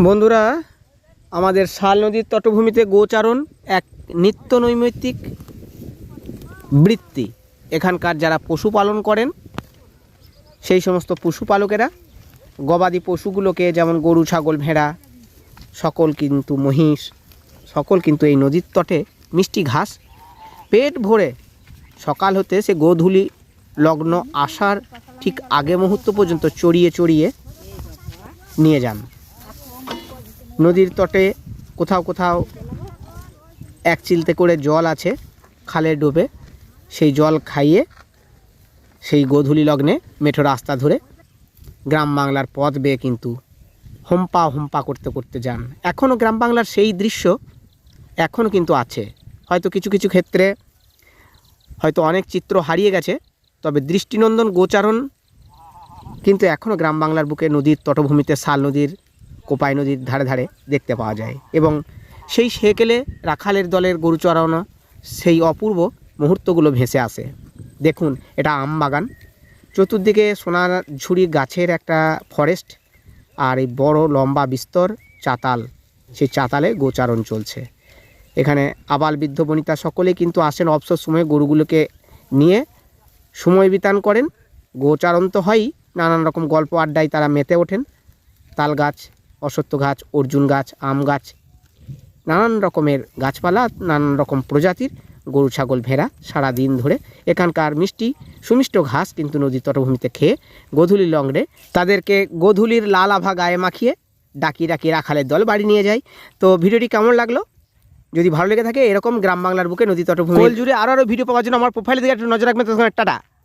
বন্ধুরা, আমাদের শাল নদীর তটভূমিতে গোচারণ এক নিত্য নৈমিত্তিক বৃত্তি। এখানকার যারা পশুপালন করেন, সেই সমস্ত পশুপালকেরা গবাদি পশুগুলোকে যেমন গরু, ছাগল, ভেড়া, সকল কিন্তু মহিষ, সকল কিন্তু এই নদীর তটে মিষ্টি ঘাস, পেট ভরে সকাল হতে সে গোধূলি লগ্ন আসার ঠিক আগে মুহূর্ত পর্যন্ত চড়িয়ে চড়িয়ে নিয়ে যান। নদীর তটে কোথাও কোথাও এক চিলতে করে জল আছে, খালে ডোবে। সেই জল খাইয়ে সেই গোধূলি লগ্নে মেঠো রাস্তা ধরে গ্রাম বাংলার পথ বেয়ে কিন্তু হোম্পা হোম্পা করতে করতে যান। এখনও গ্রাম বাংলার সেই দৃশ্য এখনও কিন্তু আছে। হয়তো কিছু কিছু ক্ষেত্রে হয়তো অনেক চিত্র হারিয়ে গেছে, তবে দৃষ্টিনন্দন গোচারণ কিন্তু এখনও গ্রাম বাংলার বুকে নদীর তটভূমিতে শাল নদীর কোপাই নদীর ধারে ধারে দেখতে পাওয়া যায়। এবং সেই সেকেলে রাখালের দলের গরু চড়ানো সেই অপূর্ব মুহূর্তগুলো ভেসে আসে। দেখুন, এটা আম বাগান। চতুর্দিকে সোনার ঝুড়ি গাছের একটা ফরেস্ট আর এই বড় লম্বা বিস্তর চাতাল। সেই চাতালে গোচারণ চলছে। এখানে আবাল বৃদ্ধ বনিতা সকলেই কিন্তু আসেন অবসর সময়ে গরুগুলোকে নিয়ে। সময় বিতান করেন। গোচারণ তো হয়ই, নানান রকম গল্প আড্ডায় তারা মেতে ওঠেন। তাল গাছ অশ্বত্থ গাছ, অর্জুন গাছ, আম গাছ, নানান রকমের গাছপালা, নানান রকম প্রজাতির গরু, ছাগল, ভেড়া সারা দিন ধরে। এখানকার মিষ্টি, সুমিষ্ট ঘাস কিন্তু নদীর তটভূমিতে খেয়ে গোধূলি লংড়ে তাদেরকে গোধূলির লাল আভা গায়ে মাখিয়ে ডাকি ডাকি রাখালের দল বাড়ি নিয়ে যায়। তো ভিডিওটি কেমন লাগল? যদি ভালো লেগে থাকে, এরকম গ্রাম বাংলার বুকে নদী তটভূমি জুড়ে আরও আরও ভিডিও পাওয়ার জন্য আমার প্রোফাইলে দিকে একটু নজর রাখবেন। তখন টাটা।